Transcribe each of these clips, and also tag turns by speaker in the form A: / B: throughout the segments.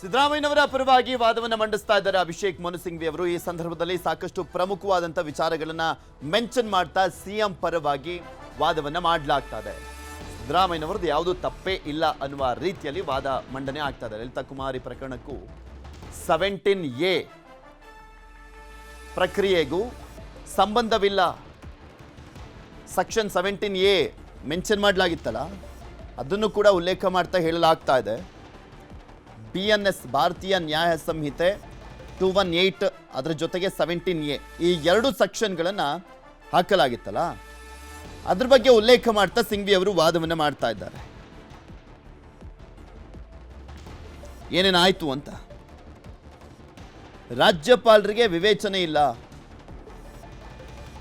A: ಸಿದ್ದರಾಮಯ್ಯನವರ ಪರವಾಗಿ ವಾದವನ್ನು ಮಂಡಿಸ್ತಾ ಇದ್ದಾರೆ ಅಭಿಷೇಕ್ ಮನು ಸಿಂಘ್ವಿ ಅವರು. ಈ ಸಂದರ್ಭದಲ್ಲಿ ಸಾಕಷ್ಟು ಪ್ರಮುಖವಾದಂಥ ವಿಚಾರಗಳನ್ನು ಮೆನ್ಷನ್ ಮಾಡ್ತಾ ಸಿಎಂ ಪರವಾಗಿ ವಾದವನ್ನು ಮಾಡಲಾಗ್ತಾ ಇದೆ. ಸಿದ್ದರಾಮಯ್ಯನವರದ್ದು ಯಾವುದೂ ತಪ್ಪೇ ಇಲ್ಲ ಅನ್ನುವ ರೀತಿಯಲ್ಲಿ ವಾದ ಮಂಡನೆ ಆಗ್ತಾ ಇದೆ. ಲಲಿತಾ ಕುಮಾರಿ ಪ್ರಕರಣಕ್ಕೂ ಸೆವೆಂಟೀನ್ ಎ ಪ್ರಕ್ರಿಯೆಗೂ ಸಂಬಂಧವಿಲ್ಲ. ಸೆಕ್ಷನ್ ಸೆವೆಂಟೀನ್ ಎ ಮೆನ್ಷನ್ ಮಾಡಲಾಗಿತ್ತಲ್ಲ, ಅದನ್ನು ಕೂಡ ಉಲ್ಲೇಖ ಮಾಡ್ತಾ ಹೇಳಲಾಗ್ತಾ ಇದೆ. ಬಿ ಎನ್ ಎಸ್ ಭಾರತೀಯ ನ್ಯಾಯ ಸಂಹಿತೆ ಟೂ ಒನ್ ಏಯ್ಟ್ ಅದರ ಜೊತೆಗೆ ಸೆವೆಂಟೀನ್ ಎ ಈ ಎರಡು ಸೆಕ್ಷನ್ಗಳನ್ನು ಹಾಕಲಾಗಿತ್ತಲ್ಲ? ಅದ್ರ ಬಗ್ಗೆ ಉಲ್ಲೇಖ ಮಾಡ್ತಾ ಸಿಂಘ್ವಿ ಅವರು ವಾದವನ್ನು ಮಾಡ್ತಾ ಇದ್ದಾರೆ. ಏನೇನಾಯಿತು ಅಂತ? ರಾಜ್ಯಪಾಲರಿಗೆ ವಿವೇಚನೆ ಇಲ್ಲ.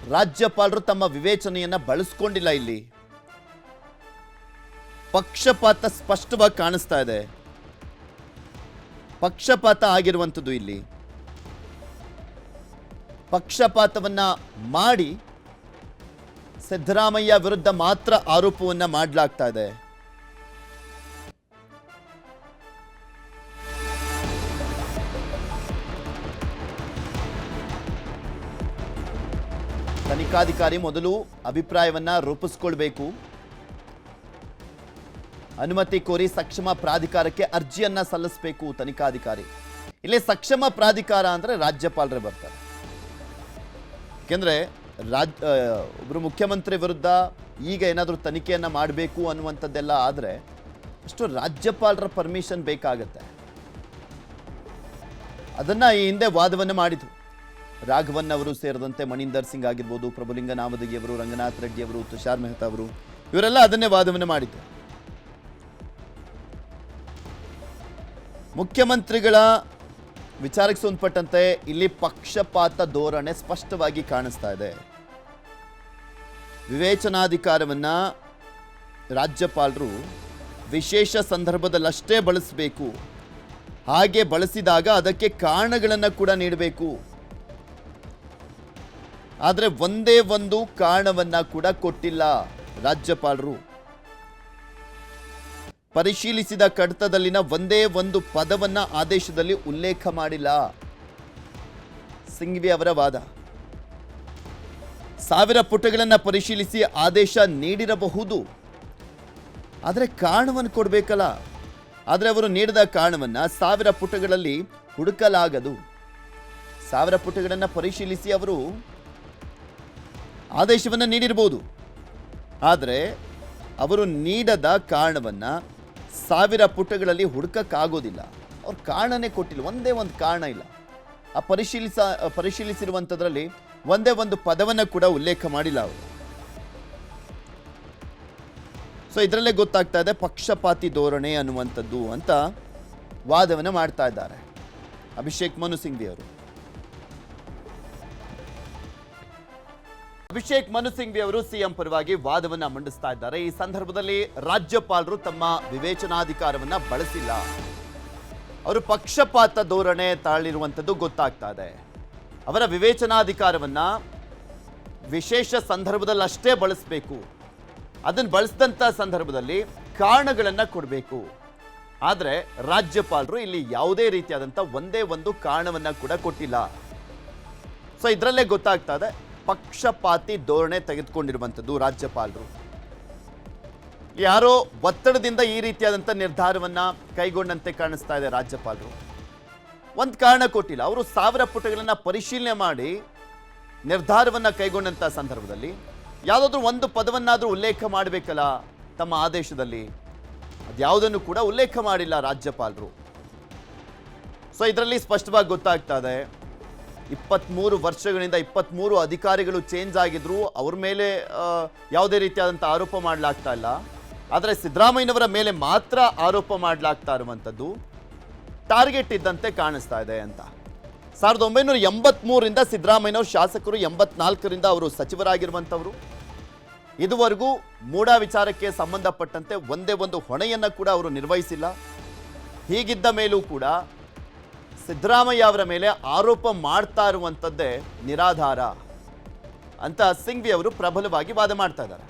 A: ರಾಜ್ಯಪಾಲರು ತಮ್ಮ ವಿವೇಚನೆಯನ್ನು ಬಳಸ್ಕೊಂಡಿಲ್ಲ ಇಲ್ಲಿ. ಪಕ್ಷಪಾತ ಸ್ಪಷ್ಟವಾಗಿ ಕಾಣಿಸ್ತಾ ಇದೆ. ಪಕ್ಷಪಾತ ಆಗಿರುವಂಥದ್ದು ಇಲ್ಲಿ. ಪಕ್ಷಪಾತವನ್ನ ಮಾಡಿ ಸಿದ್ದರಾಮಯ್ಯ ವಿರುದ್ಧ ಮಾತ್ರ ಆರೋಪವನ್ನ ಮಾಡಲಾಗ್ತಾ ಇದೆ. ತನಿಖಾಧಿಕಾರಿ ಮೊದಲು ಅಭಿಪ್ರಾಯವನ್ನ ರೂಪಿಸ್ಕೊಳ್ಬೇಕು. ಅನುಮತಿ ಕೋರಿ ಸಕ್ಷಮ ಪ್ರಾಧಿಕಾರಕ್ಕೆ ಅರ್ಜಿಯನ್ನ ಸಲ್ಲಿಸಬೇಕು ತನಿಖಾಧಿಕಾರಿ. ಇಲ್ಲಿ ಸಕ್ಷಮ ಪ್ರಾಧಿಕಾರ ಅಂದ್ರೆ ರಾಜ್ಯಪಾಲರೇ ಬರ್ತಾರೆ. ಯಾಕೆಂದ್ರೆ ರಾಜ್ ಒಬ್ರು ಮುಖ್ಯಮಂತ್ರಿ ವಿರುದ್ಧ ಈಗ ಏನಾದರೂ ತನಿಖೆಯನ್ನ ಮಾಡಬೇಕು ಅನ್ನುವಂಥದ್ದೆಲ್ಲ ಆದರೆ ಅಷ್ಟು ರಾಜ್ಯಪಾಲರ ಪರ್ಮಿಷನ್ ಬೇಕಾಗತ್ತೆ. ಅದನ್ನ ಈ ಹಿಂದೆ ವಾದವನ್ನು ಮಾಡಿದ್ರು. ರಾಘವನ್ ಅವರು ಸೇರಿದಂತೆ ಮಣೀಂದರ್ ಸಿಂಗ್ ಆಗಿರ್ಬೋದು ಪ್ರಭುಲಿಂಗ ನಾಮದಗಿ ಅವರು, ರಂಗನಾಥ್ ರೆಡ್ಡಿ ಅವರು, ತುಷಾರ್ ಮೆಹ್ತಾ ಅವರು, ಇವರೆಲ್ಲ ಅದನ್ನೇ ವಾದವನ್ನು ಮಾಡಿದ್ರು. ಮುಖ್ಯಮಂತ್ರಿಗಳ ವಿಚಾರಕ್ಕೆ ಸಂಬಂಧಪಟ್ಟಂತೆ ಇಲ್ಲಿ ಪಕ್ಷಪಾತ ಧೋರಣೆ ಸ್ಪಷ್ಟವಾಗಿ ಕಾಣಿಸ್ತಾ ಇದೆ. ವಿವೇಚನಾಧಿಕಾರವನ್ನ ರಾಜ್ಯಪಾಲರು ವಿಶೇಷ ಸಂದರ್ಭದಲ್ಲಷ್ಟೇ ಬಳಸಬೇಕು. ಹಾಗೆ ಬಳಸಿದಾಗ ಅದಕ್ಕೆ ಕಾರಣಗಳನ್ನು ಕೂಡ ನೀಡಬೇಕು. ಆದರೆ ಒಂದೇ ಒಂದು ಕಾರಣವನ್ನು ಕೂಡ ಕೊಟ್ಟಿಲ್ಲ ರಾಜ್ಯಪಾಲರು. ಪರಿಶೀಲಿಸಿದ ಕಡತದಲ್ಲಿನ ಒಂದೇ ಒಂದು ಪದವನ್ನ ಆದೇಶದಲ್ಲಿ ಉಲ್ಲೇಖ ಮಾಡಿಲ್ಲ. ಸಿಂಘ್ವಿ ಅವರ ವಾದ. ಸಾವಿರ ಪುಟಗಳನ್ನು ಪರಿಶೀಲಿಸಿ ಆದೇಶ ನೀಡಿರಬಹುದು. ಆದರೆ ಕಾರಣವನ್ನು ಕೊಡಬೇಕಲ್ಲ. ಆದರೆ ಅವರು ನೀಡಿದ ಕಾರಣವನ್ನ ಸಾವಿರ ಪುಟಗಳಲ್ಲಿ ಹುಡುಕಲಾಗದು. ಸಾವಿರ ಪುಟಗಳನ್ನು ಪರಿಶೀಲಿಸಿ ಅವರು ಆದೇಶವನ್ನು ನೀಡಿರಬಹುದು. ಆದರೆ ಅವರು ನೀಡದ ಕಾರಣವನ್ನ ಸಾವಿರ ಪುಟಗಳಲ್ಲಿ ಹುಡುಕಕ್ಕಾಗೋದಿಲ್ಲ. ಅವ್ರ ಕಾರಣನೇ ಕೊಟ್ಟಿಲ್ಲ, ಒಂದೇ ಒಂದು ಕಾರಣ ಇಲ್ಲ. ಆ ಪರಿಶೀಲಿಸ ಪರಿಶೀಲಿಸಿರುವಂಥದ್ರಲ್ಲಿ ಒಂದೇ ಒಂದು ಪದವನ್ನು ಕೂಡ ಉಲ್ಲೇಖ ಮಾಡಿಲ್ಲ ಅವರು. ಸೊ ಇದರಲ್ಲೇ ಗೊತ್ತಾಗ್ತಾ ಇದೆ, ಪಕ್ಷಪಾತಿ ಧೋರಣೆ ಅನ್ನುವಂಥದ್ದು ಅಂತ ವಾದವನ್ನು ಮಾಡ್ತಾ ಇದ್ದಾರೆ. ಅಭಿಷೇಕ್ ಮನು ಸಿಂಘ್ವಿ ಅಭಿಷೇಕ್ ಮನು ಸಿಂಘ್ವಿ ಅವರು ಸಿಎಂ ಪರವಾಗಿ ವಾದವನ್ನ ಮಂಡಿಸ್ತಾ ಇದ್ದಾರೆ. ಈ ಸಂದರ್ಭದಲ್ಲಿ ರಾಜ್ಯಪಾಲರು ತಮ್ಮ ವಿವೇಚನಾಧಿಕಾರವನ್ನ ಬಳಸಿಲ್ಲ. ಅವರು ಪಕ್ಷಪಾತ ಧೋರಣೆ ತಾಳಿರುವಂಥದ್ದು ಗೊತ್ತಾಗ್ತಾ ಇದೆ. ಅವರ ವಿವೇಚನಾಧಿಕಾರವನ್ನ ವಿಶೇಷ ಸಂದರ್ಭದಲ್ಲಿ ಅಷ್ಟೇ ಬಳಸಬೇಕು. ಅದನ್ನು ಬಳಸಿದಂಥ ಸಂದರ್ಭದಲ್ಲಿ ಕಾರಣಗಳನ್ನು ಕೊಡಬೇಕು. ಆದರೆ ರಾಜ್ಯಪಾಲರು ಇಲ್ಲಿ ಯಾವುದೇ ರೀತಿಯಾದಂಥ ಒಂದೇ ಒಂದು ಕಾರಣವನ್ನ ಕೂಡ ಕೊಟ್ಟಿಲ್ಲ. ಸೊ ಇದರಲ್ಲೇ ಗೊತ್ತಾಗ್ತಾ ಇದೆ ಪಕ್ಷಪಾತಿ ಧೋರಣೆ ತೆಗೆದುಕೊಂಡಿರುವಂಥದ್ದು ರಾಜ್ಯಪಾಲರು. ಯಾರೋ ಒತ್ತಡದಿಂದ ಈ ರೀತಿಯಾದಂಥ ನಿರ್ಧಾರವನ್ನು ಕೈಗೊಂಡಂತೆ ಕಾಣಿಸ್ತಾ ಇದೆ ರಾಜ್ಯಪಾಲರು. ಒಂದು ಕಾರಣ ಕೊಟ್ಟಿಲ್ಲ, ಅವರು ಸಾವಿರ ಪುಟಗಳನ್ನು ಪರಿಶೀಲನೆ ಮಾಡಿ ನಿರ್ಧಾರವನ್ನು ಕೈಗೊಂಡಂಥ ಸಂದರ್ಭದಲ್ಲಿ. ಯಾವುದಾದ್ರೂ ಒಂದು ಪದವನ್ನಾದರೂ ಉಲ್ಲೇಖ ಮಾಡಬೇಕಲ್ಲ ತಮ್ಮ ಆದೇಶದಲ್ಲಿ. ಅದ್ಯಾವುದನ್ನು ಕೂಡ ಉಲ್ಲೇಖ ಮಾಡಿಲ್ಲ ರಾಜ್ಯಪಾಲರು. ಸೊ ಇದರಲ್ಲಿ ಸ್ಪಷ್ಟವಾಗಿ ಗೊತ್ತಾಗ್ತಾ ಇದೆ ಇಪ್ಪತ್ತ್ಮೂರು ವರ್ಷಗಳಿಂದ ಇಪ್ಪತ್ತ್ಮೂರು ಅಧಿಕಾರಿಗಳು ಚೇಂಜ್ ಆಗಿದ್ರು, ಅವ್ರ ಮೇಲೆ ಯಾವುದೇ ರೀತಿಯಾದಂಥ ಆರೋಪ ಮಾಡಲಾಗ್ತಾ ಇಲ್ಲ. ಆದರೆ ಸಿದ್ದರಾಮಯ್ಯನವರ ಮೇಲೆ ಮಾತ್ರ ಆರೋಪ ಮಾಡಲಾಗ್ತಾ ಇರುವಂಥದ್ದು ಟಾರ್ಗೆಟ್ ಇದ್ದಂತೆ ಕಾಣಿಸ್ತಾ ಇದೆ ಅಂತ. ಸಾವಿರದ ಒಂಬೈನೂರ ಎಂಬತ್ಮೂರರಿಂದ ಸಿದ್ದರಾಮಯ್ಯನವರು ಶಾಸಕರು, ಎಂಬತ್ನಾಲ್ಕರಿಂದ ಅವರು ಸಚಿವರಾಗಿರುವಂಥವ್ರು. ಇದುವರೆಗೂ ಮೂಡ ವಿಚಾರಕ್ಕೆ ಸಂಬಂಧಪಟ್ಟಂತೆ ಒಂದೇ ಒಂದು ಹೊಣೆಯನ್ನು ಕೂಡ ಅವರು ನಿರ್ವಹಿಸಿಲ್ಲ. ಹೀಗಿದ್ದ ಮೇಲೂ ಕೂಡ ಸಿದ್ದರಾಮಯ್ಯ ಅವರ ಮೇಲೆ ಆರೋಪ ಮಾಡ್ತಾ ಇರುವಂಥದ್ದೇ ನಿರಾಧಾರ ಅಂತ ಸಿಂಘ್ವಿ ಅವರು ಪ್ರಬಲವಾಗಿ ವಾದ ಮಾಡ್ತಾ ಇದ್ದಾರೆ.